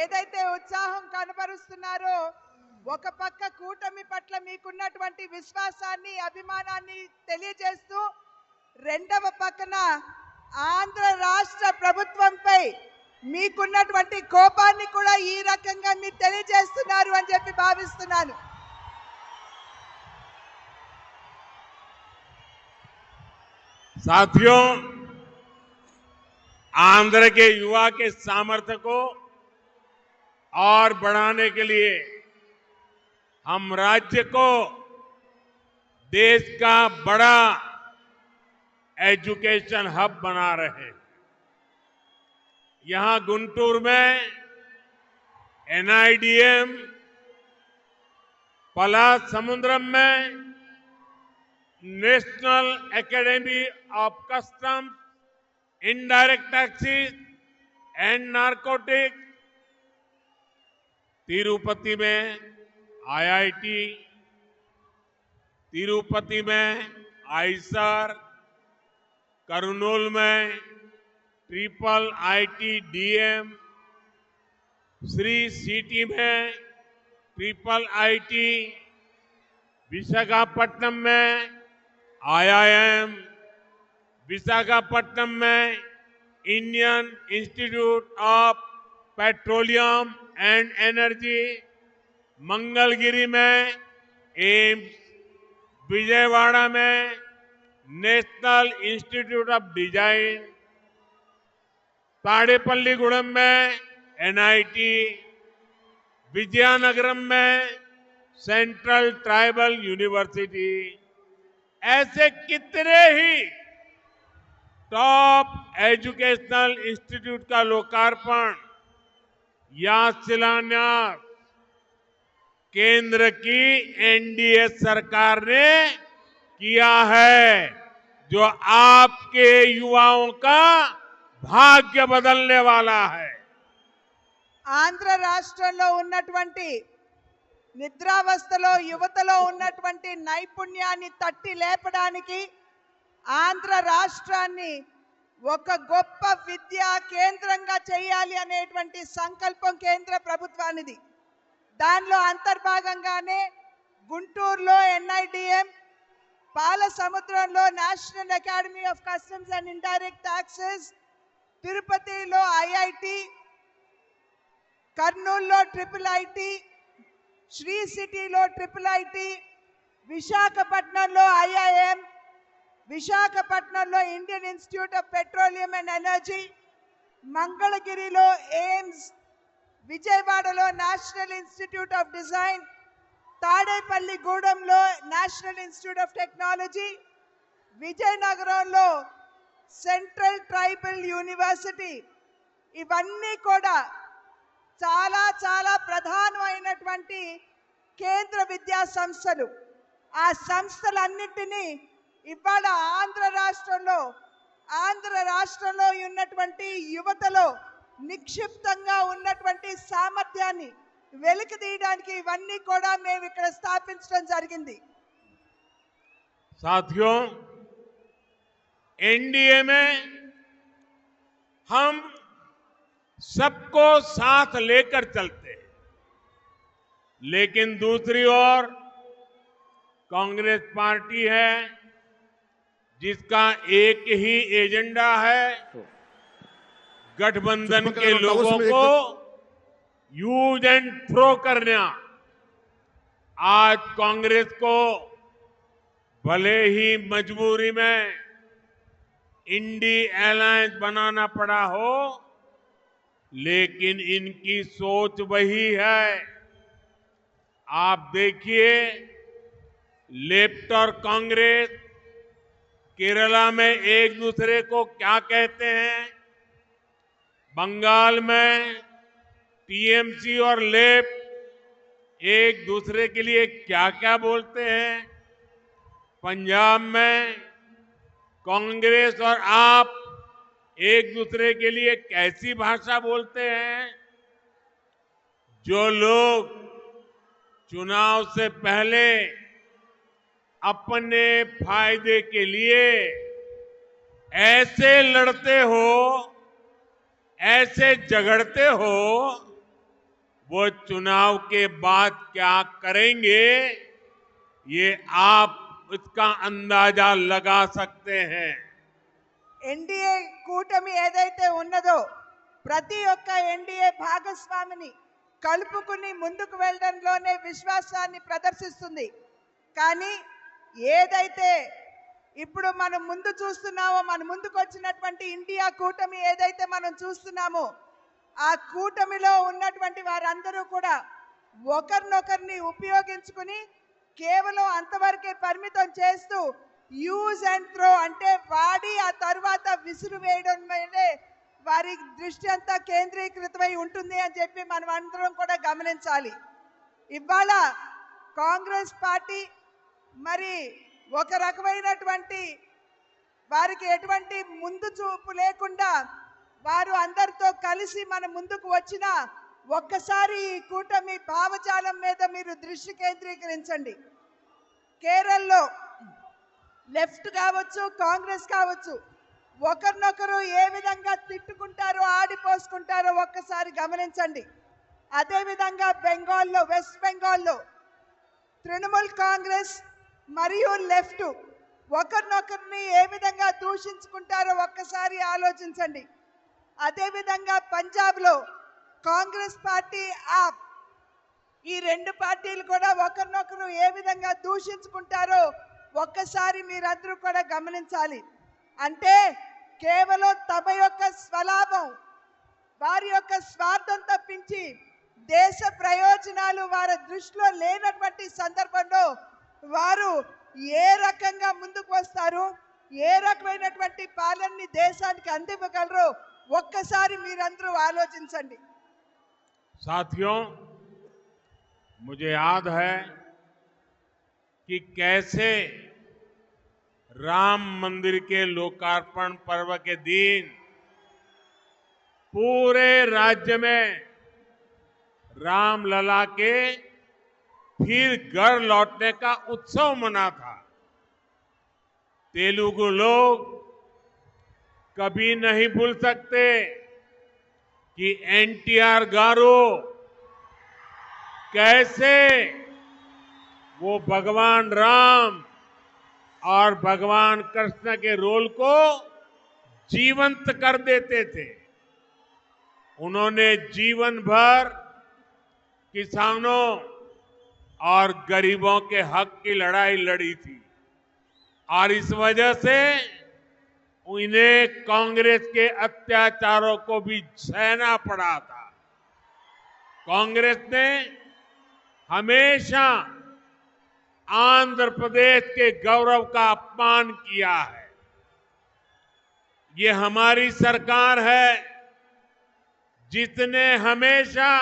ఏదైతే ఉత్సాహం కనబరుస్తున్నారో ఒక పక్క కూటమి పట్ల మీకున్నటువంటి విశ్వాసాన్ని అభిమానాన్ని తెలియజేస్తూ రెండవ పక్కన ఆంధ్ర రాష్ట్ర ప్రభుత్వంపై మీకున్నటువంటి కోపాన్ని కూడా ఈ రకంగా మీరు తెలియజేస్తున్నారు అని చెప్పి భావిస్తున్నాను సాధ్యం ఆంధ్రకే के युवा और बढ़ाने के लिए हम राज्य को देश का बड़ा एजुकेशन हब बना रहे हैं यहां गुंटूर में एनआईडीएम पला समुद्रम में national academy of customs indirect taxes and narcotics Tirupati में आईआईटी तिरुपति में आईसर करनूल में triple IT DM Sri City में ट्रिपल आईटी विशाखापट्टनम में आईआईएम विशाखापट्टनम में Indian institute of petroleum and energy Mangalagiri में एम्स विजयवाड़ा में national institute of design Gudem में NIT विद्यानगरम में सेंट्रल ट्राइबल यूनिवर्सिटी ऐसे कितने ही टॉप एजुकेशनल इंस्टीट्यूट का लोकार्पण या शिलान्यास केंद्र की एनडीए सरकार ने किया है जो आपके युवाओं का भाग्य बदलने वाला है आंध्र राष्ट्र निद्रावस्थ युवत नैपुण्या तटी लेपा की आंध्र राष्ट्रीय ఒక గొప్ప విద్యా కేంద్రంగా చేయాలి అనేటువంటి సంకల్పం కేంద్ర ప్రభుత్వానిది దానిలో అంతర్భాగంగానే గుంటూరులో ఎన్ఐడిఎం పాల సముద్రంలో national academy of customs and indirect taxes తిరుపతిలో ఐఐటి కర్నూలులో ట్రిపుల్ ఐటి శ్రీ సిటీలో ట్రిపుల్ ఐటి విశాఖపట్నంలో ఐఐఎం విశాఖపట్నంలో Indian institute of petroleum and energy మంగళగిరిలో ఎయిమ్స్ విజయవాడలో నేషనల్ ఇన్స్టిట్యూట్ ఆఫ్ డిజైన్ తాడేపల్లి గూడెంలో నేషనల్ ఇన్స్టిట్యూట్ ఆఫ్ టెక్నాలజీ విజయనగరంలో సెంట్రల్ ట్రైబల్ యూనివర్సిటీ ఇవన్నీ కూడా చాలా చాలా ప్రధానమైనటువంటి కేంద్ర విద్యా సంస్థలు ఆ సంస్థలన్నింటినీ ఇపాడా ఆంద్రరాష్ట్రంలో ఆంద్రరాష్ట్రంలో ఉన్నటువంటి యువతలో నిక్షిప్తంగా ఉన్నటువంటి సామర్థ్యాన్ని వెలుకి తీయడానికి ఇవన్నీ కూడా నేను ఇక్కడ స్థాపించడం జరిగింది. సాధ్యో ఎండిమే हम सबको साथ लेकर चलते हैं। लेकिन दूसरी ओर कांग्रेस पार्टी है जिसका एक ही एजेंडा है गठबंधन के लोगों को यूज एंड थ्रो करना आज कांग्रेस को भले ही मजबूरी में इंडी एलायंस बनाना पड़ा हो लेकिन इनकी सोच वही है आप देखिए लेफ्ट और कांग्रेस केरला में एक दूसरे को क्या कहते हैं बंगाल में टीएमसी और लेप एक दूसरे के लिए क्या क्या बोलते हैं पंजाब में कांग्रेस और आप एक दूसरे के लिए कैसी भाषा बोलते हैं जो लोग चुनाव से पहले अपने फायदे के लिए ऐसे लड़ते हो ऐसे झगड़ते हो वो चुनाव के बाद क्या करेंगे ये आप इसका अंदाजा लगा सकते हैं एनडीए कूटमी एदे उदो प्रति एनडीए भागस्वामी कल मुझे वेल्ल में विश्वासा ఏదైతే ఇప్పుడు మనం ముందు చూస్తున్నామో మన ముందుకు వచ్చినటువంటి ఇండియా కూటమి ఏదైతే మనం చూస్తున్నామో ఆ కూటమిలో ఉన్నటువంటి వారందరూ కూడా ఒకరినొకరిని ఉపయోగించుకుని కేవలం అంతవరకే పరిమితం చేస్తూ యూజ్ అండ్ త్రో అంటే వాడి ఆ తర్వాత విసురు వేయడం మీదే వారి దృష్టి అంతా కేంద్రీకృతమై ఉంటుంది అని చెప్పి మనం అందరం కూడా గమనించాలి ఇవాళ కాంగ్రెస్ పార్టీ మరి ఒక రకమైనటువంటి వారికి ఎటువంటి ముందు చూపు లేకుండా వారు అందరితో కలిసి మన ముందుకు వచ్చిన ఒక్కసారి ఈ కూటమి భావజాలం మీద మీరు దృష్టి కేంద్రీకరించండి కేరళలో లెఫ్ట్ కావచ్చు కాంగ్రెస్ కావచ్చు ఒకరినొకరు ఏ విధంగా తిట్టుకుంటారో ఆడిపోసుకుంటారో ఒక్కసారి గమనించండి అదేవిధంగా బెంగాల్లో వెస్ట్ బెంగాల్లో తృణమూల్ కాంగ్రెస్ మరియు లెఫ్ట్ ఒకరినొకరిని ఏ విధంగా దూషించుకుంటారో ఒక్కసారి ఆలోచించండి అదేవిధంగా పంజాబ్లో కాంగ్రెస్ పార్టీ ఆప్ ఈ రెండు పార్టీలు కూడా ఒకరినొకరు ఏ విధంగా దూషించుకుంటారో ఒక్కసారి మీరందరూ కూడా గమనించాలి అంటే కేవలం తమ యొక్క స్వలాభం వారి యొక్క స్వార్థం తప్పించి దేశ ప్రయోజనాలు వారి దృష్టిలో లేనటువంటి సందర్భంలో వారూ ఏ రకంగా ముందుకొస్తారు ఏ రకమైనటువంటి పాలన్ని దేశానికి అంతిమకలరు ఒక్కసారి మీరందరూ ఆలోచిించండి సాధ్యం मुझे याद है कि कैसे राम मंदिर के लोकार्पण पर्व के दिन पूरे राज्य में राम लला के फिर घर लौटने का उत्सव मना था तेलुगु लोग कभी नहीं भूल सकते कि एनटीआर गारो कैसे वो भगवान राम और भगवान कृष्ण के रोल को जीवंत कर देते थे उन्होंने जीवन भर किसानों और गरीबों के हक की लड़ाई लड़ी थी और इस वजह से उन्हें कांग्रेस के अत्याचारों को भी सहना पड़ा था कांग्रेस ने हमेशा आंध्र प्रदेश के गौरव का अपमान किया है ये हमारी सरकार है जिसने हमेशा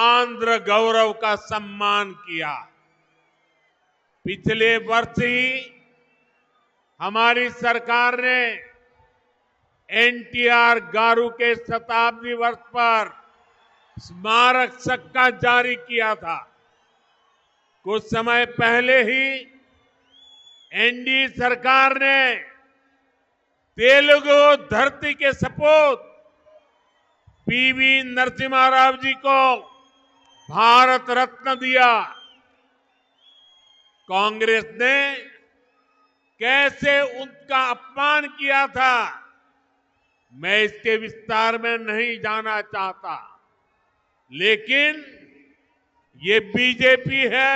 आंध्र गौरव का सम्मान किया पिछले वर्ष ही हमारी सरकार ने एनटीआर गारू के शताब्दी वर्ष पर स्मारक सक्का जारी किया था कुछ समय पहले ही एनडी सरकार ने तेलुगु धरती के सपूत पीवी नरसिम्हा राव जी को भारत रत्न दिया कांग्रेस ने कैसे उनका अपमान किया था मैं इसके विस्तार में नहीं जाना चाहता लेकिन ये बीजेपी है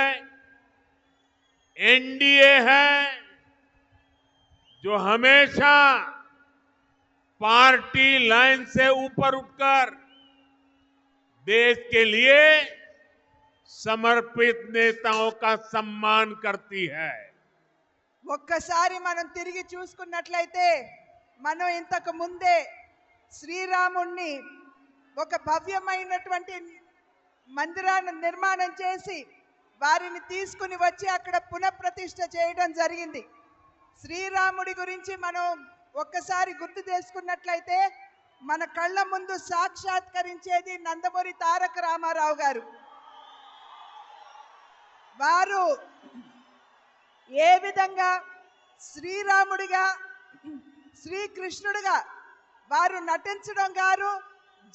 एनडीए है जो हमेशा पार्टी लाइन से ऊपर उठकर देश के लिए సమర్పిత నేతాओं का ఒక్కసారి మనం తిరిగి చూసుకున్నట్లయితే మనం ఇంతకు ముందే శ్రీరాముణ్ణి ఒక భవ్యమైనటువంటి మందిరాన్ని నిర్మాణం చేసి వారిని తీసుకుని వచ్చి అక్కడ పునఃప్రతిష్ఠ చేయడం జరిగింది శ్రీరాముడి గురించి మనం ఒక్కసారి గుర్తు చేసుకున్నట్లయితే మన కళ్ళ ముందు సాక్షాత్కరించేది నందమూరి తారక రామారావు గారు వారు ఏ విధంగా శ్రీరాముడిగా శ్రీకృష్ణుడిగా వారు నటించడం గారు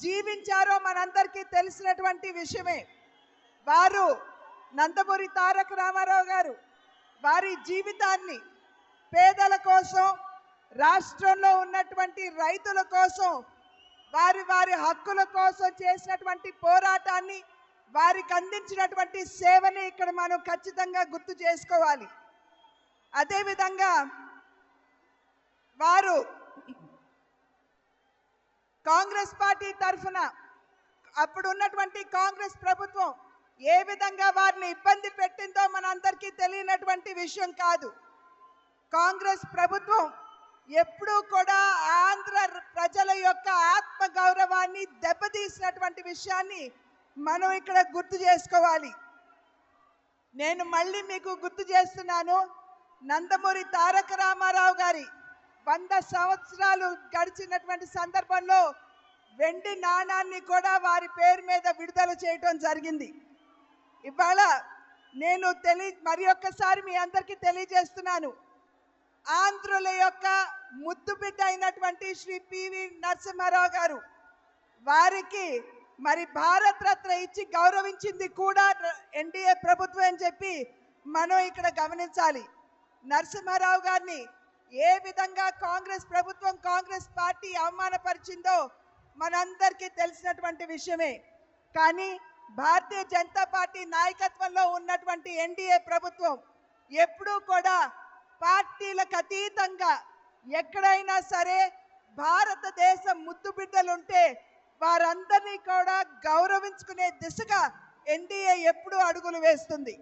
జీవించారో మనందరికీ తెలిసినటువంటి విషయమే వారు నందమూరి తారక రామారావు గారు వారి జీవితాన్ని పేదల కోసం రాష్ట్రంలో ఉన్నటువంటి రైతుల కోసం వారి వారి హక్కుల కోసం చేసినటువంటి పోరాటాన్ని వారికి అందించినటువంటి సేవని ఇక్కడ మనం ఖచ్చితంగా గుర్తు చేసుకోవాలి అదేవిధంగా వారు కాంగ్రెస్ పార్టీ తరఫున అప్పుడు ఉన్నటువంటి కాంగ్రెస్ ప్రభుత్వం ఏ విధంగా వారిని ఇబ్బంది పెట్టిందో మనందరికీ తెలియనటువంటి విషయం కాదు కాంగ్రెస్ ప్రభుత్వం ఎప్పుడూ కూడా ఆంధ్ర ప్రజల యొక్క ఆత్మ గౌరవాన్ని దెబ్బతీసినటువంటి విషయాన్ని మనం ఇక్కడ గుర్తు చేసుకోవాలి నేను మళ్ళీ మీకు గుర్తు చేస్తున్నాను నందమూరి తారక రామారావు గారి వంద సంవత్సరాలు గడిచినటువంటి సందర్భంలో వెండి నాణాన్ని కూడా వారి పేరు మీద విడుదల చేయటం జరిగింది ఇవాళ నేను తెలి మరి ఒక్కసారి మీ అందరికీ తెలియజేస్తున్నాను ఆంధ్రుల యొక్క ముద్దుబిడ్డ అయినటువంటి శ్రీ పివి నరసింహారావు గారు వారికి మరి భారత్ రత్న ఇచ్చి గౌరవించింది కూడా ఎన్డీఏ ప్రభుత్వం అని చెప్పి మనం ఇక్కడ గమనించాలి నరసింహారావు గారిని ఏ విధంగా కాంగ్రెస్ ప్రభుత్వం కాంగ్రెస్ పార్టీ అవమానపరిచిందో మనందరికీ తెలిసినటువంటి విషయమే కానీ భారతీయ జనతా పార్టీ నాయకత్వంలో ఉన్నటువంటి ఎన్డీఏ ప్రభుత్వం ఎప్పుడూ కూడా పార్టీలకు అతీతంగా ఎక్కడైనా సరే భారతదేశం ముద్దు బిడ్డలుంటే వారందరినీ కూడా గౌరవించుకునే దిశగా ఎన్డీఏ ఎప్పుడు అడుగులు వేస్తుంది